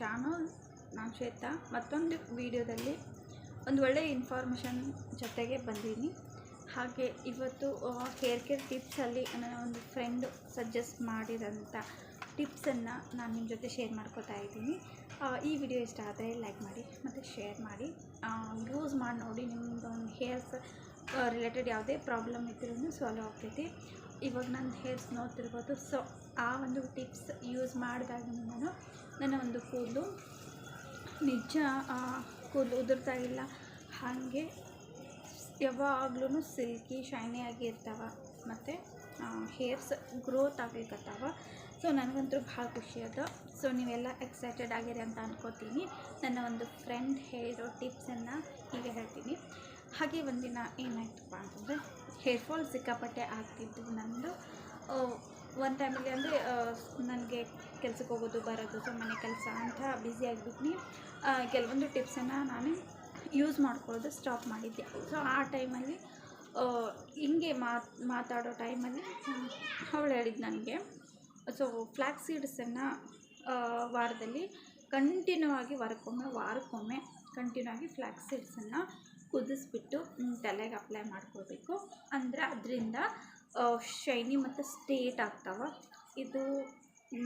Channel ನಾನು ಶ್ವೇತಾ, ಮತ್ತೊಂದು ವಿಡಿಯೋದಲ್ಲಿ ಒಂದು ಒಳ್ಳೆಯ ಇನ್ಫಾರ್ಮೇಷನ್ ಜೊತೆಗೆ ಬಂದೀನಿ ಹಾಗೆ ಇವತ್ತು ಹೇರ್ ಕೇರ್ ಟಿಪ್ಸಲ್ಲಿ ನನ್ನ ಒಂದು ಫ್ರೆಂಡ್ ಸಜೆಸ್ಟ್ ಮಾಡಿದಂಥ ಟಿಪ್ಸನ್ನು ನಾನು ನಿಮ್ಮ ಜೊತೆ ಶೇರ್ ಮಾಡ್ಕೋತಾ ಇದ್ದೀನಿ. ಈ ವಿಡಿಯೋ ಇಷ್ಟ ಆದರೆ ಲೈಕ್ ಮಾಡಿ, ಮತ್ತು ಶೇರ್ ಮಾಡಿ. ಯೂಸ್ ಮಾಡಿ ನೋಡಿ ನಿಮ್ಮದು ಒಂದು ಹೇರ್ಸ್ ರಿಲೇಟೆಡ್ ಯಾವುದೇ ಪ್ರಾಬ್ಲಮ್ ಇದ್ರೂ ಸಾಲ್ವ್ ಆಗ್ತೈತಿ. ಇವಾಗ ನನ್ನ ಹೇರ್ಸ್ ನೋಡ್ತಿರ್ಬೋದು. ಸೊ ಆ ಒಂದು ಟಿಪ್ಸ್ ಯೂಸ್ ಮಾಡಿದಾಗ ನಾನು ನನ್ನ ಒಂದು ಕೂದಲು. ನಿಜ ಕೂದಲು ಉದುರ್ತಾ ಇಲ್ಲ. ಹಾಗೆ ಯಾವಾಗ್ಲೂ ಸಿಲ್ಕಿ ಶೈನಿ ಇರ್ತಾವ. ಮತ್ತು ಹೇರ್ಸ್ ಗ್ರೋತ್ ಆಗ್ಲಿಕ್ಕತ್ತಾವ ಸೊ ನನಗಂತೂ ಭಾಳ ಖುಷಿ ಅದ. ಸೊ ನೀವೆಲ್ಲ ಎಕ್ಸೈಟೆಡ್ ಆಗಿರಿ ಅಂತ ಅನ್ಕೋತೀನಿ. ನನ್ನ ಒಂದು ಫ್ರೆಂಡ್ ಹೇಳಿರೋ ಟಿಪ್ಸನ್ನು ಈಗ ಹೇಳ್ತೀನಿ. ಹಾಗೆ ಒಂದಿನ ಏನಾಯ್ತಪ್ಪ ಅಂತಂದರೆ ಹೇರ್ ಫಾಲ್ ಸಿಕ್ಕಾಪಟ್ಟೆ ಆಗ್ತಿದ್ದು ನಂದು. ಒಂದು ಟೈಮಲ್ಲಿ ಅಂದರೆ ನನಗೆ ಕೆಲ್ಸಕ್ಕೆ ಹೋಗೋದು, ಬರೋದು ಸೊ ಮನೆ ಕೆಲಸ ಅಂತ ಬ್ಯುಸಿ ಆಗಿಬಿಟ್ಟು ಕೆಲವೊಂದು ಟಿಪ್ಸನ್ನು ನಾನು ಯೂಸ್ ಮಾಡ್ಕೊಳ್ಳೋದು ಸ್ಟಾಪ್ ಮಾಡಿದ್ದೆ. ಸೊ ಆ ಟೈಮಲ್ಲಿ ಹಿಂಗೆ ಮಾತು, ಮಾತಾಡೋ ಟೈಮಲ್ಲಿ ಅವಳು ಹೇಳಿದ್ದು ನನಗೆ ಸೊ ಫ್ಲ್ಯಾಕ್ ಸೀಡ್ಸನ್ನು ವಾರದಲ್ಲಿ ಕಂಟಿನ್ಯೂ ಆಗಿ ವಾರಕ್ಕೊಮ್ಮೆ ವಾರಕ್ಕೊಮ್ಮೆ ಕಂಟಿನ್ಯೂ ಆಗಿ ಫ್ಲ್ಯಾಕ್ ಸೀಡ್ಸನ್ನು ಕುದಿಸ್ಬಿಟ್ಟು ತಲೆಗೆ ಅಪ್ಲೈ ಮಾಡ್ಕೊಳ್ಬೇಕು. ಅಂದರೆ ಅದರಿಂದ ಶೈನಿ ಮತ್ತು ಸ್ಟೇಟ್ ಆಗ್ತಾವ. ಇದು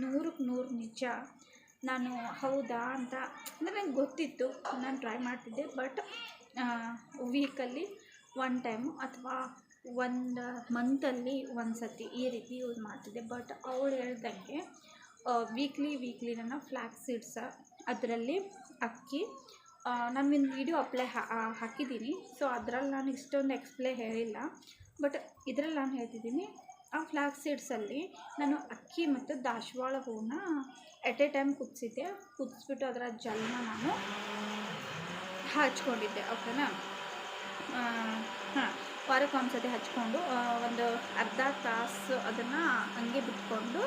ನೂರಕ್ಕೆ ನೂರು ನಿಜ. ನಾನು ಹೌದಾ ಅಂತ, ಅಂದರೆ ನಂಗೆ ಗೊತ್ತಿತ್ತು. ನಾನು ಟ್ರೈ ಮಾಡ್ತಿದ್ದೆ ಬಟ್ ವೀಕಲ್ಲಿ ಒನ್ ಟೈಮು ಅಥವಾ ಒಂದು ಮಂತಲ್ಲಿ ಒಂದು ಸತಿ ಈ ರೀತಿ ಯೂಸ್ ಮಾಡ್ತಿದ್ದೆ. ಬಟ್ ಅವಳು ಹೇಳ್ದಂಗೆ ವೀಕ್ಲಿ ವೀಕ್ಲಿ ನನ್ನ ಫ್ಲ್ಯಾಕ್ ಸೀಡ್ಸ ಅದರಲ್ಲಿ ಅಕ್ಕಿ ನಾನು ಒಂದು ವೀಡಿಯೋ ಅಪ್ಲೈ ಹಾಕಿದ್ದೀನಿ. ಸೊ ಅದರಲ್ಲಿ ನಾನು ಇಷ್ಟೊಂದು ಎಕ್ಸ್ಪ್ಲೇ ಹೇಳಿಲ್ಲ. ಬಟ್ ಇದರಲ್ಲಿ ನಾನು ಹೇಳ್ತಿದ್ದೀನಿ, ಆ ಫ್ಲಾಕ್ ಸೀಡ್ಸಲ್ಲಿ ನಾನು ಅಕ್ಕಿ ಮತ್ತು ದಾಸವಾಳ ಹೂವನ್ನ ಎಟ್ ಎ ಟೈಮ್ ಕುದಿಸಿದ್ದೆ. ಕುದಿಸ್ಬಿಟ್ಟು ಅದರ ಜಲ್ನ ನಾನು ಹಚ್ಕೊಂಡಿದ್ದೆ ಓಕೆನಾ ಹಾಂ, ವಾರಕ್ಕೆ ಒಂದು ಸತಿ ಹಚ್ಕೊಂಡು ಒಂದು ಅರ್ಧ ತಾಸು ಅದನ್ನು ಹಂಗೆ ಬಿಟ್ಕೊಂಡು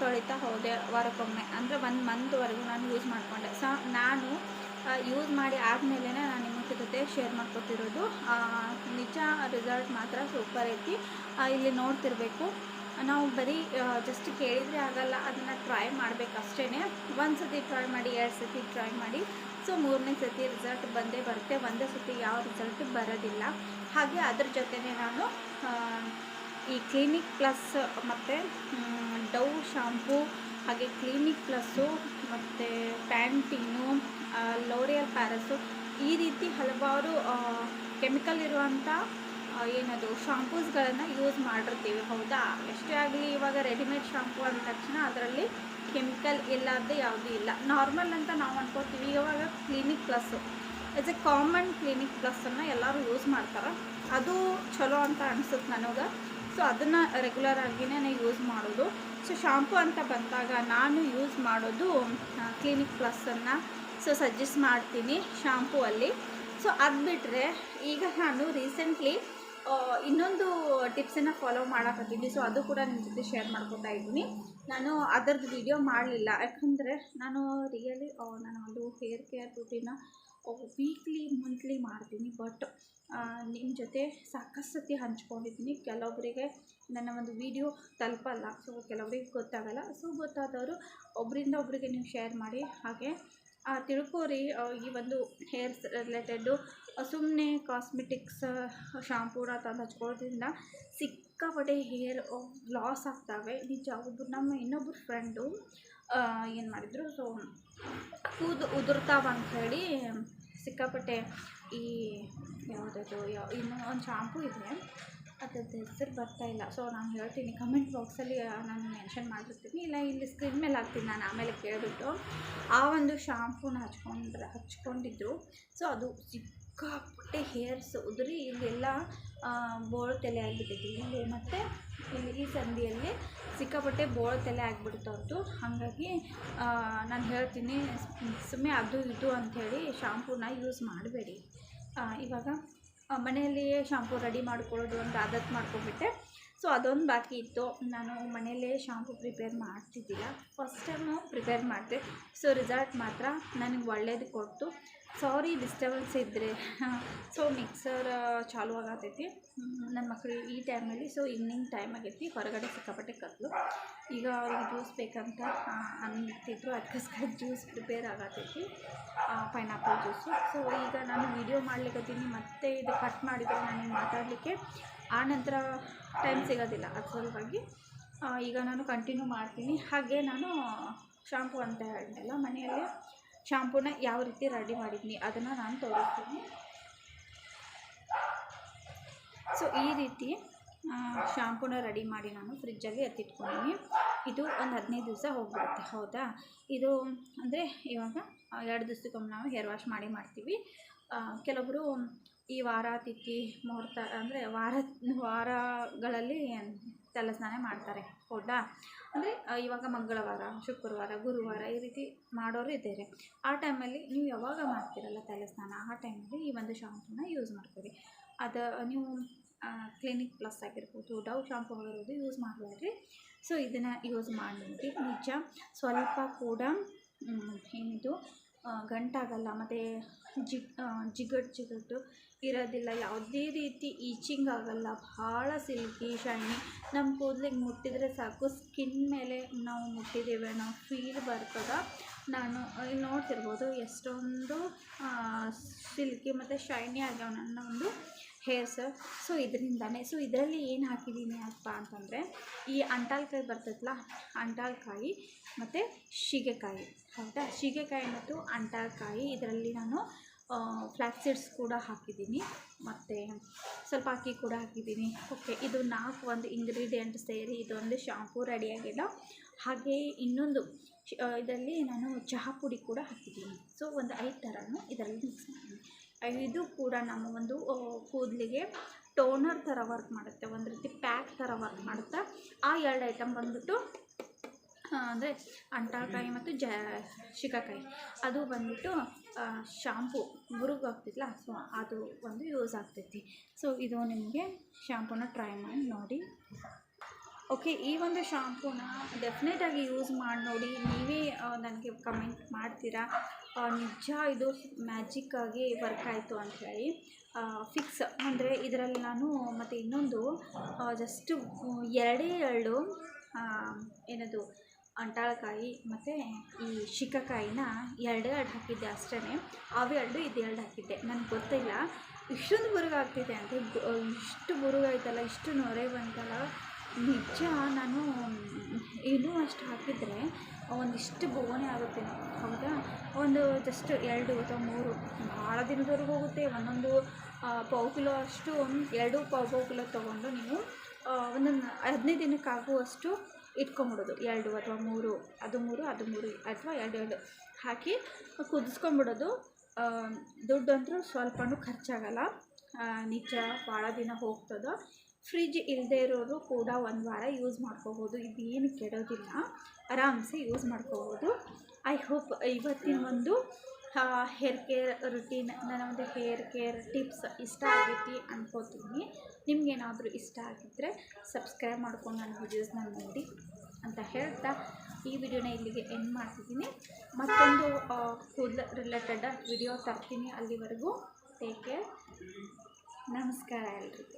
ತೊಳಿತಾ ಹೋದೆ ವಾರಕ್ಕೊಮ್ಮೆ. ಅಂದರೆ ಒಂದು ಮಂತ್ವರೆಗೂ ನಾನು ಯೂಸ್ ಮಾಡಿಕೊಂಡೆ. ಸೊ ನಾನು ಯೂಸ್ ಮಾಡಿ ಆದಮೇಲೆ ನಾನು ನಿಮ್ಮ ಜೊತೆ ಶೇರ್ ಮಾಡ್ಕೊತಿರೋದು. ನಿಜ ರಿಸಲ್ಟ್ ಮಾತ್ರ ಸೂಪರ್ ಐತಿ. ಇಲ್ಲಿ ನೋಡ್ತಿರ್ಬೇಕು. ನಾವು ಬರೀ ಜಸ್ಟ್ ಕೇಳಿದರೆ ಆಗಲ್ಲ. ಅದನ್ನು ಟ್ರೈ ಮಾಡಬೇಕಷ್ಟೇ ಒಂದು ಸತಿ ಟ್ರೈ ಮಾಡಿ, ಎರಡು ಸತಿ ಟ್ರೈ ಮಾಡಿ. ಸೊ ಮೂರನೇ ಸತಿ ರಿಸಲ್ಟ್ ಬಂದೇ ಬರುತ್ತೆ. ಒಂದೇ ಸತಿ ಯಾವ ರಿಸಲ್ಟ್ ಬರೋದಿಲ್ಲ. ಹಾಗೆ ಅದ್ರ ಜೊತೆನೇ ನಾನು ಈ ಕ್ಲಿನಿಕ್ ಪ್ಲಸ್ ಮತ್ತು ಡವ್ ಶಾಂಪೂ ಹಾಗೆ ಕ್ಲಿನಿಕ್ ಪ್ಲಸ್ಸು ಮತ್ತು ಪ್ಯಾಂಟೀನು ಲೋರಿಯಲ್ ಪ್ಯಾರಸು ಈ ರೀತಿ ಹಲವಾರು ಕೆಮಿಕಲ್ ಇರುವಂಥ ಏನದು ಶಾಂಪೂಸ್ಗಳನ್ನು ಯೂಸ್ ಮಾಡಿರ್ತೀವಿ. ಹೌದಾ? ಎಷ್ಟೇ ಆಗಲಿ ಇವಾಗ ರೆಡಿಮೇಡ್ ಶಾಂಪೂ ಅಂದ ತಕ್ಷಣ ಅದರಲ್ಲಿ ಕೆಮಿಕಲ್ ಇಲ್ಲದೆ ಯಾವುದೂ ಇಲ್ಲ. ನಾರ್ಮಲ್ ಅಂತ ನಾವು ಅನ್ಕೋತೀವಿ. ಇವಾಗ Clinic Plus it's a common Clinic ಪ್ಲಸ್ಸನ್ನು ಎಲ್ಲರೂ ಯೂಸ್ ಮಾಡ್ತಾರೆ. ಅದು ಚಲೋ ಅಂತ ಅನಿಸುತ್ತೆ ನನಗೆ. ಸೊ ಅದನ್ನು ರೆಗ್ಯುಲರ್ ಆಗಿನೇ ಯೂಸ್ ಮಾಡೋದು. ಸೊ ಶಾಂಪೂ ಅಂತ ಬಂದಾಗ ನಾನು ಯೂಸ್ ಮಾಡೋದು ಕ್ಲಿನಿಕ್ ಪ್ಲಸ್ಸನ್ನು ಸೊ ಸಜೆಸ್ಟ್ ಮಾಡ್ತೀನಿ ಶಾಂಪೂ ಅಲ್ಲಿ. ಸೊ ಅದು ಬಿಟ್ಟರೆ ಈಗ ನಾನು ರೀಸೆಂಟ್ಲಿ ಇನ್ನೊಂದು ಟಿಪ್ಸನ್ನು ಫಾಲೋ ಮಾಡಕತ್ತಿದ್ದೆ ಸೊ ಅದು ಕೂಡ ನಿಮ್ಮ ಜೊತೆ ಶೇರ್ ಮಾಡ್ಕೊತಾ ಇದ್ದೀನಿ. ನಾನು ಅದರದ್ದು ವಿಡಿಯೋ ಮಾಡಲಿಲ್ಲ. ಯಾಕಂದರೆ ನಾನು ರಿಯಲಿ ನಾನು ಒಂದು hair care routine weekly monthly ಮಾಡ್ತೀನಿ. ಬಟ್ ನಿಮ್ಮ ಜೊತೆ ಸಾಕಷ್ಟು ಸತಿ ಹಂಚ್ಕೊಂಡಿದ್ದೀನಿ. ಕೆಲವೊಬ್ಬರಿಗೆ ನನ್ನ ಒಂದು ವಿಡಿಯೋ ತಲುಪಲ್ಲ. ಸೊ ಕೆಲವರಿಗೆ ಗೊತ್ತಾಗಲ್ಲ. ಸೊ ಗೊತ್ತಾದವರು ಒಬ್ಬರಿಂದ ಒಬ್ಬರಿಗೆ ನೀವು ಶೇರ್ ಮಾಡಿ. ಹಾಗೆ ತಿಳ್ಕೊರಿ ಈ ಒಂದು ಹೇರ್ಸ್ ರಿಲೇಟೆಡ್ಡು ಸುಮ್ಮನೆ ಕಾಸ್ಮೆಟಿಕ್ಸ್ ಶಾಂಪೂನ ತಂದು ಹಚ್ಕೊಳ್ಳೋದ್ರಿಂದ ಸಿಕ್ಕಾಪಟ್ಟೆ ಹೇರ್ ಲಾಸ್ ಆಗ್ತವೆ. ನಿಜ ಒಬ್ಬರು ನಮ್ಮ ಇನ್ನೊಬ್ಬರು ಫ್ರೆಂಡು ಏನು ಮಾಡಿದರು ಸೊ ಕೂದು ಉದುರ್ತಾವ ಅಂತ ಹೇಳಿ ಸಿಕ್ಕಾಪಟ್ಟೆ ಈ, ಯಾವುದದು ಯಾವ ಇನ್ನೂ ಒಂದು ಶಾಂಪೂ ಇದೆ. ಅದ್ರದ್ದು ಹೆಸರು ಇಲ್ಲ. ಸೊ ನಾನು ಹೇಳ್ತೀನಿ ಕಮೆಂಟ್ ಬಾಕ್ಸಲ್ಲಿ ನಾನು ಮೆನ್ಷನ್ ಮಾಡಿರ್ತೀನಿ ಇಲ್ಲ, ಇಲ್ಲಿ ಸ್ಕ್ರೀನ್ ಮೇಲೆ ಹಾಕ್ತೀನಿ ನಾನು, ಆಮೇಲೆ ಕೇಳಿಬಿಟ್ಟು. ಆ ಒಂದು ಶಾಂಪೂನ ಹಚ್ಕೊಂಡ್ರೆ ಹಚ್ಕೊಂಡಿದ್ರು ಸೊ ಅದು ಸಿಕ್ಕಾಪಟ್ಟೆ ಹೇರ್ಸ್ ಉದುರಿ, ಇಲ್ಲೆಲ್ಲ ಬೋಳು ತಲೆ ಆಗಿಬಿಟ್ಟಿದೆ ಇಲ್ಲಿ ಮತ್ತು ಇಲ್ಲಿ ಈ ಸಂದಿಯಲ್ಲಿ ಸಿಕ್ಕಾಪಟ್ಟೆ ಬೋಳು ತಲೆ ಆಗಿಬಿಡ್ತು ಹಾಗಾಗಿ ನಾನು ಹೇಳ್ತೀನಿ, ಸುಮ್ಮನೆ ಅದು ಇದು ಅಂಥೇಳಿ ಶಾಂಪೂನ ಯೂಸ್ ಮಾಡಬೇಡಿ. ಇವಾಗ ಮನೆಯಲ್ಲಿಯೇ ಶಾಂಪೂ ರೆಡಿ ಮಾಡ್ಕೊಳ್ಳೋದು ಒಂದು ಆದತ್ತು ಮಾಡ್ಕೊಂಬಿಟ್ಟೆ ಸೊ, ಅದೊಂದು ಬಾಕಿ ಇತ್ತು. ನಾನು ಮನೆಯಲ್ಲೇ ಶಾಂಪು ಪ್ರಿಪೇರ್ ಮಾಡ್ತಿದ್ದಿಲ್ಲ. ಫಸ್ಟ್ ಟೈಮು ಪ್ರಿಪೇರ್ ಮಾಡಿದೆ. ಸೊ ರಿಸಲ್ಟ್ ಮಾತ್ರ ನನಗೆ ಒಳ್ಳೇದು ಕೊಟ್ಟು ಸಾರಿ ಡಿಸ್ಟರ್ಬೆನ್ಸ್ ಇದ್ದರೆ ಸೊ ಮಿಕ್ಸರ್ ಚಾಲು ಆಗತೈತಿ. ನನ್ನ ಮಕ್ಕಳು ಈ ಟೈಮಲ್ಲಿ ಸೊ ಈವ್ನಿಂಗ್ ಟೈಮ್ ಆಗೈತಿ. ಹೊರಗಡೆ ಸಿಕ್ಕಾಪಟ್ಟೆ ಕತ್ಲು ಈಗ ಅವ್ರಿಗೆ ಜ್ಯೂಸ್ ಬೇಕಂತ ಅಂತಿದ್ರು. ಅದಕ್ಕೋಸ್ಕರ ಜ್ಯೂಸ್ ಪ್ರಿಪೇರ್ ಆಗತೈತಿ. ಪೈನಾಪಲ್ ಜ್ಯೂಸು ಸೊ ಈಗ ನಾನು ವಿಡಿಯೋ ಮಾಡ್ಲಿಕ್ಕತ್ತೀನಿ ಮತ್ತೆ ಇದು ಕಟ್ ಮಾಡಿದರೆ ನನಗೆ ಮಾತಾಡಲಿಕ್ಕೆ ಆ ನಂತರ ಟೈಮ್ ಸಿಗೋದಿಲ್ಲ. ಅದ್ರ ಸಲುವಾಗಿ ಈಗ ನಾನು ಕಂಟಿನ್ಯೂ ಮಾಡ್ತೀನಿ. ಹಾಗೆ ನಾನು ಶಾಂಪು ಅಂತ ಹೇಳಿದ್ನಲ್ಲ ಮನೆಯಲ್ಲೇ ಶಾಂಪೂನ ಯಾವ ರೀತಿ ರೆಡಿ ಮಾಡಿದ್ನಿ ಅದನ್ನು ನಾನು ತೋರಿಸ್ತೀನಿ. ಸೊ ಈ ರೀತಿ ಶಾಂಪೂನ ರೆಡಿ ಮಾಡಿ ನಾನು ಫ್ರಿಜ್ಜಲ್ಲಿ ಎತ್ತಿಟ್ಕೊಂಡಿನಿ. ಇದು ಒಂದು ಹದಿನೈದು ದಿವಸ ಹೋಗ್ಬಿಡುತ್ತೆ. ಹೌದಾ? ಇದು ಅಂದರೆ ಇವಾಗ ಎರಡು ದಿವಸಕ್ಕೊಮ್ಮೆ ನಾವು ಹೇರ್ ವಾಶ್ ಮಾಡಿ ಮಾಡ್ತೀವಿ. ಆ, ಕೆಲವೊಬ್ಬರು ಈ ವಾರ ತಿಥಿ ಮುಹೂರ್ತ ಅಂದರೆ ವಾರ ವಾರಗಳಲ್ಲಿ ತಲೆ ಸ್ನಾನ ಮಾಡ್ತಾರೆ ಹೌದಾ? ಅಂದರೆ ಇವಾಗ ಮಂಗಳವಾರ ಶುಕ್ರವಾರ ಗುರುವಾರ ಈ ರೀತಿ ಮಾಡೋರು ಇದ್ದಾರೆ. ಆ ಟೈಮಲ್ಲಿ ನೀವು ಯಾವಾಗ ಮಾಡ್ತೀರಲ್ಲ ತಲೆ ಸ್ನಾನ ಆ ಟೈಮಲ್ಲಿ ಈ ಒಂದು ಶಾಂಪೂನ ಯೂಸ್ ಮಾಡ್ತೀರಿ. ಅದು ನೀವು ಕ್ಲಿನಿಕ್ ಪ್ಲಸ್ ಆಗಿರ್ಬೋದು ಡವ್ ಶಾಂಪು ಆಗಿರ್ಬೋದು ಯೂಸ್ ಮಾಡಬೇಡ್ರಿ ಸೊ ಇದನ್ನು ಯೂಸ್ ಮಾಡಿ ನಿಜ ಸ್ವಲ್ಪ ಕೂಡ ಏನಿದು ಗಂಟಾಗಲ್ಲ, ಮತ್ತು ಜಿಗ್ ಜಿಗಟ್ ಜಿಗಟ್ಟು ಇರೋದಿಲ್ಲ. ಯಾವುದೇ ರೀತಿ ಈಚಿಂಗ್ ಆಗಲ್ಲ. ಭಾಳ ಸಿಲ್ಕಿ, ಶೈನಿ. ನಮ್ಮ ಕೂದಲಿಗೆ ಮುಟ್ಟಿದರೆ ಸಾಕು. ಸ್ಕಿನ್ ಮೇಲೆ ನಾವು ಮುಟ್ಟಿದ್ದೇವೆ. ಅನ್ನೋ ಫೀಲ್ ಬರ್ತದೆ. ನಾನು ಇಲ್ಲಿ ನೋಡ್ತಿರ್ಬೋದು ಎಷ್ಟೊಂದು ಸಿಲ್ಕಿ ಮತ್ತು ಶೈನಿ ಆಗ್ಯಾವ. ನನ್ನ ಒಂದು ಹೇರ್ಸ್ ಸೊ ಇದರಿಂದನೇ, ಸೊ ಇದರಲ್ಲಿ ಏನು ಹಾಕಿದ್ದೀನಿ ಅಪ್ಪ ಅಂತಂದರೆ, ಈ ಅಂಟಾಲ್ಕಾಯಿ ಬರ್ತೈತಲ್ಲ ಅಂಟಾಲ್ಕಾಯಿ ಮತ್ತು ಶೀಗೆಕಾಯಿ, ಹೌದಾ? ಶೀಗೆಕಾಯಿ ಮತ್ತು ಅಂಟಾಲ್ಕಾಯಿ ಇದರಲ್ಲಿ ನಾನು ಫ್ಲ್ಯಾಕ್ ಸೀಡ್ಸ್ ಕೂಡ ಹಾಕಿದ್ದೀನಿ, ಮತ್ತು ಸ್ವಲ್ಪ ಅಕ್ಕಿ ಕೂಡ ಹಾಕಿದ್ದೀನಿ. ಓಕೆ, ಇದು ನಾಲ್ಕು ಒಂದು ಇಂಗ್ರೀಡಿಯೆಂಟ್ ಸೇರಿ ಇದೊಂದು ಶಾಂಪೂ ರೆಡಿಯಾಗಿಲ್ಲ ಹಾಗೆ ಇನ್ನೊಂದು ಇದರಲ್ಲಿ ನಾನು ಚಹಾ ಪುಡಿ ಕೂಡ ಹಾಕಿದ್ದೀನಿ. ಸೊ ಒಂದು ಐದು ಥರನೂ ಇದರಲ್ಲಿ ಮಿಕ್ಸ್ ಮಾಡಿದ್ದೀನಿ ಇದು ಕೂಡ ನಮ್ಮ ಒಂದು ಕೂದಲಿಗೆ ಟೋನರ್ ಥರ ವರ್ಕ್ ಮಾಡುತ್ತೆ, ಒಂದು ರೀತಿ ಪ್ಯಾಕ್ ಥರ ವರ್ಕ್ ಮಾಡುತ್ತೆ. ಆ ಎರಡು ಐಟಮ್ ಬಂದ್ಬಿಟ್ಟು ಅಂದರೆ ಅಂಟಾಕಾಯಿ ಮತ್ತು ಜ, ಶಿಕಾಕಾಯಿ. ಅದು ಬಂದ್ಬಿಟ್ಟು ಶಾಂಪು, ಮುರುಗು ಆಗ್ತಿಲ್ಲ ಸೊ ಅದು ಒಂದು ಯೂಸ್ ಆಗ್ತೈತಿ. ಸೊ ಇದು ನಿಮಗೆ ಶಾಂಪೂನ ಟ್ರೈ ಮಾಡಿ ನೋಡಿ. ಓಕೆ ಈ ಒಂದು ಶಾಂಪೂನ ಡೆಫಿನೆಟಾಗಿ ಯೂಸ್ ಮಾಡಿ ನೋಡಿ, ನೀವೇ ನನಗೆ ಕಮೆಂಟ್ ಮಾಡ್ತೀರಾ? ನಿಜ ಇದು ಮ್ಯಾಜಿಕ್ಕಾಗಿ ವರ್ಕ್ ಆಯಿತು ಅಂಥೇಳಿ ಫಿಕ್ಸ್ ಅಂದರೆ ಇದರಲ್ಲಿ ನಾನು ಮತ್ತು ಇನ್ನೊಂದು ಜಸ್ಟ್ ಎರಡೇ ಎರಡು ಏನದು, ಅಂಟಾಳಕಾಯಿ ಮತ್ತು ಈ ಶಿಕಕಾಯಿನ ಎರಡೇ ಎರಡು ಹಾಕಿದ್ದೆ ಅಷ್ಟೇ ಅವೆರಡು ಇದು ಎರಡು ಹಾಕಿದ್ದೆ. ನನಗೆ ಗೊತ್ತಿಲ್ಲ. ಇಷ್ಟೊಂದು ಬುರುಗಾಗ್ತಿದೆ ಅಂತ ಇಷ್ಟು ಬುರುಗಾಯ್ತಲ್ಲ ಇಷ್ಟು ನೊರೆ ಬಂತಲ್ಲ. ನಿಜ, ನಾನು ಇನ್ನೂ ಅಷ್ಟು ಹಾಕಿದರೆ ಒಂದಿಷ್ಟು ಬೋನೆ ಆಗುತ್ತೆ. ಹೌದಾ? ಒಂದು ಜಸ್ಟ್ ಎರಡು ಅಥವಾ ಮೂರು. ಭಾಳ ದಿನದವರೆಗೂ ಹೋಗುತ್ತೆ. ಒಂದೊಂದು ಪಾವು ಕಿಲೋ ಅಷ್ಟು, ಎರಡು ಪಾವು ಪಾವು ಕಿಲೋ ತೊಗೊಂಡು ನೀವು ಒಂದೊಂದು ಹದಿನೈದು ದಿನಕ್ಕೆ ಆಗುವಷ್ಟು ಇಟ್ಕೊಂಬಿಡೋದು. ಎರಡು ಅಥವಾ ಮೂರು. ಅದು ಮೂರು ಅದು ಮೂರು, ಅಥವಾ ಎರಡು ಎರಡು. ಹಾಕಿ ಕುದಿಸ್ಕೊಂಬಿಡೋದು. ದುಡ್ಡು ಅಂತೂ ಸ್ವಲ್ಪನೂ ಖರ್ಚಾಗಲ್ಲ. ನಿಜ, ಭಾಳ ದಿನ ಹೋಗ್ತದೆ. ಫ್ರಿಜ್ ಇಲ್ಲದೆ ಇರೋರು ಕೂಡ ಒಂದು ವಾರ ಯೂಸ್ ಮಾಡ್ಕೋಬೋದು. ಇದೇನು ಕೆಡೋದಿಲ್ಲ. ಆರಾಮ್ಸೆ ಯೂಸ್ ಮಾಡ್ಕೋಬೋದು. ಐ ಹೋಪ್ ಇವತ್ತಿನ ಒಂದು ಹೇರ್ ಕೇರ್ ರುಟೀನ್ ನನ್ನ ಒಂದು ಹೇರ್ ಕೇರ್ ಟಿಪ್ಸ್ ಇಷ್ಟ ಆಗೈತಿ ಅನ್ಕೋತೀನಿ. ನಿಮಗೇನಾದರೂ ಇಷ್ಟ ಆಗಿದ್ದರೆ ಸಬ್ಸ್ಕ್ರೈಬ್ ಮಾಡ್ಕೊಂಡು ನನ್ನ ವಿಡಿಯೋಸ್ನ ನೋಡಿ ಅಂತ ಹೇಳ್ತಾ ಈ ವಿಡಿಯೋನ ಇಲ್ಲಿಗೆ ಎಂಡ್ ಮಾಡ್ತಿದ್ದೀನಿ. ಮತ್ತೊಂದು ಫುಡ್ ರಿಲೇಟೆಡ್ ವಿಡಿಯೋ ತರ್ತೀನಿ ಅಲ್ಲಿವರೆಗೂ. ಟೇಕ್ ಕೇರ್ ನಮಸ್ಕಾರ ಎಲ್ರಿಗೂ.